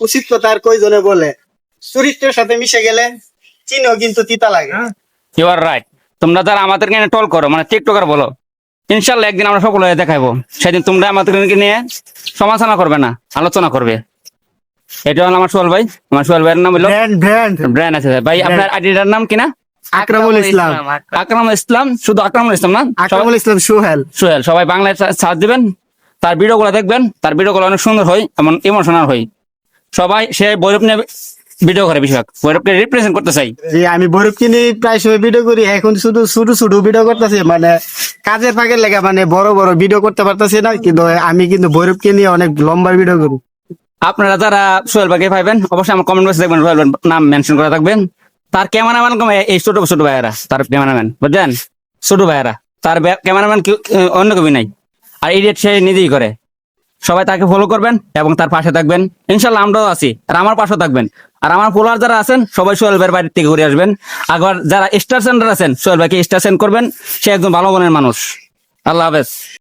উচিত কথা আর কয়জনে বলে? চরিত্রের সাথে মিশে গেলে চিনেও কিন্তু তিতা লাগে। ইউ আর রাইট তোমরা যারা নিয়ে টল করো মানে টিকটকার বলো ইনশাল্লাহ একদিন আমরা সকলে দেখাবো সেদিন তোমরা আমাদেরকে নিয়ে সমালোচনা করবে না আলোচনা করবে। এটা হলো আমার সোহেল ভাই। আমার সোহেল ভাইয়ের নাম হলো ব্র্যান্ড আছে ভাই। আপনার আইডিটার নাম কিনা আকরামুল ইসলাম। আকরামুল ইসলাম শুধু আকরামুল ইসলাম না আকরামুল ইসলাম সোহেল। সোহেল সবাই বাংলায় সার্চ দিবেন তার ভিডিওগুলো দেখবেন তার ভিডিওগুলো অনেক সুন্দর হয় এমন ইমোশনাল হয়। সবাই সে বৈরব নিয়ে ভিডিও করে বেশিরভাগ। বৈরবকে রিপ্রেজেন্ট করতে চাই। আমি বরফকে নিয়ে প্রায় সময় ভিডিও করি এখন শুধু ছোট ছোট ভিডিও করতেছি মানে কাজের ফাঁকের লেগে মানে বড় বড় ভিডিও করতে পারতেছি না কিন্তু আমি কিন্তু বৈরবকে নিয়ে অনেক লম্বা ভিডিও করি। আপনারা যারা সোহেল ভাইকে পাইবেন অবশ্যই আমার কমেন্ট বক্সে দেখবেন সোহেল নাম মেনশন করা থাকবেন। তার ক্যামেরাম্যান কমে এই ছোট ছোট ভাইয়েরা তার ক্যামেরাম্যান বুঝলেন? ছোট ভাইয়েরা তার ক্যামেরাম্যান অন্য কবি নাই। আর এডিট সে নিজেই করে। সবাই তাকে ফলো করবেন এবং তার পাশে থাকবেন। ইনশাল্লাহ আমরাও আছি, আর আমার পাশে থাকবেন। আর আমার ফলোয়ার যারা আছেন, সবাই সোহেল ভাইয়ের বাড়ির থেকে ঘুরে আসবেন। আবার যারা স্টার সেন্টার আছেন, সোহেল ভাইকে স্টার সেন্ড করবেন, সে একজন ভালো মনের মানুষ। আল্লাহ হাফেজ।